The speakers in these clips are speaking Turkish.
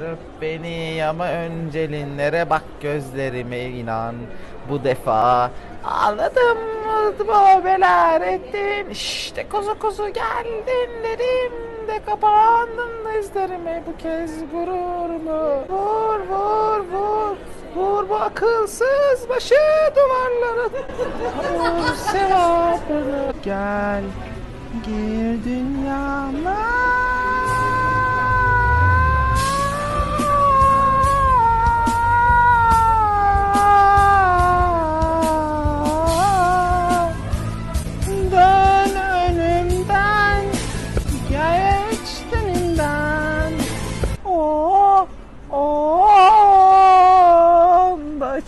Öp beni ama öncelinlere bak gözlerime inan. Bu defa Ağladım mı beler ettin. İşte kuzu kuzu geldin dedim de kapandın izlerime bu kez gururumu Vur vur vur vur bu akılsız başı duvarlara. Vur sevapını gel gir dünyama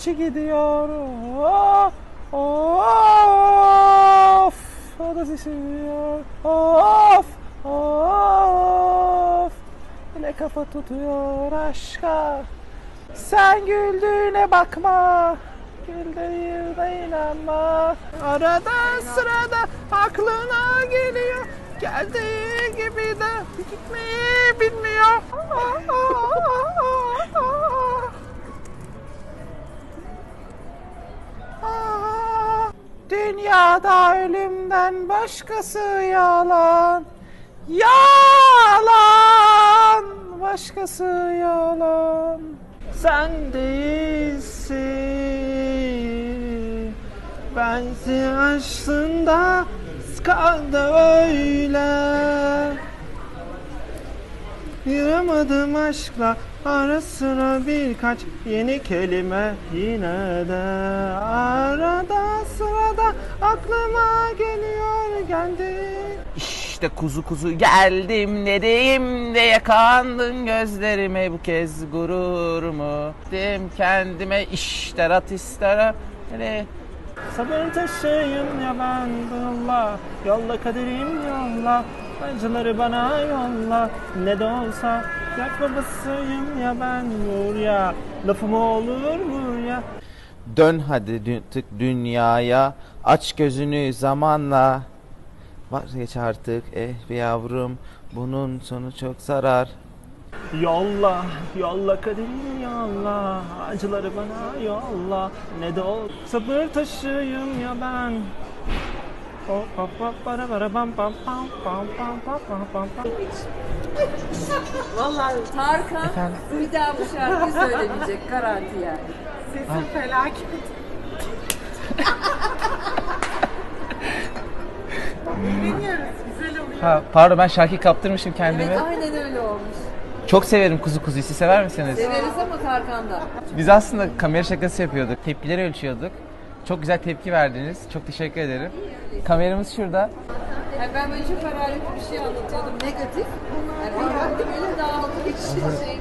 Başı gidiyor Of! O da seviyor Of! Of! Bile kafa tutuyor aşka. Sen güldüğüne bakma. Güldüğüne inanma. Arada sırada aklına geliyor. Geldiği gibi de gitmeyi bilmiyor Dünyada ölümden başkası yalan. Yalan! Başkası yalan. Sen değilsin. Bensin aslında Kaldı öyle. Yıramadım aşkla ara sıra birkaç yeni kelime yine de. sırada aklıma geliyor geldi. İşte kuzu kuzu geldim dedim de yakandın gözlerime bu kez gururumu. Dedim kendime ister at ister hele Sabır taşıyım ya ben yolla Yolla kaderim yolla Acıları bana yolla Ne de olsa yak babasıyım ya ben vur ya Lafımı olur vur ya Dön hadi tık dünyaya Aç gözünü zamanla. Vazgeç artık eh be yavrum Bunun sonu çok zarar. Yolla, yolla kaderimi yolla. Acıları bana yolla. Ne de ol sabır taşıyım ya ben Hop hop hop bara bara bam bam pam pam pam pam pam pam pam Vallahi Tarkan Efendim? bir daha bu şarkıyı söylemeyecek garanti yani. Sesim felaket. Eğleniyoruz. Güzel oluyor. Ha, pardon ben şarkı kaptırmışım kendimi. Evet aynen öyle olmuş. Çok severim kuzu kuzuyu. Siz sever misiniz? Severiz ama Tarkan'da. Biz aslında kamera şakası yapıyorduk. Tepkileri ölçüyorduk. Çok güzel tepki verdiniz. Çok teşekkür ederim. Kameramız şurada. Yani ben böyle çok hararetli bir şey anlatıyordum negatif. Yani bir elim dağıldı hiç şey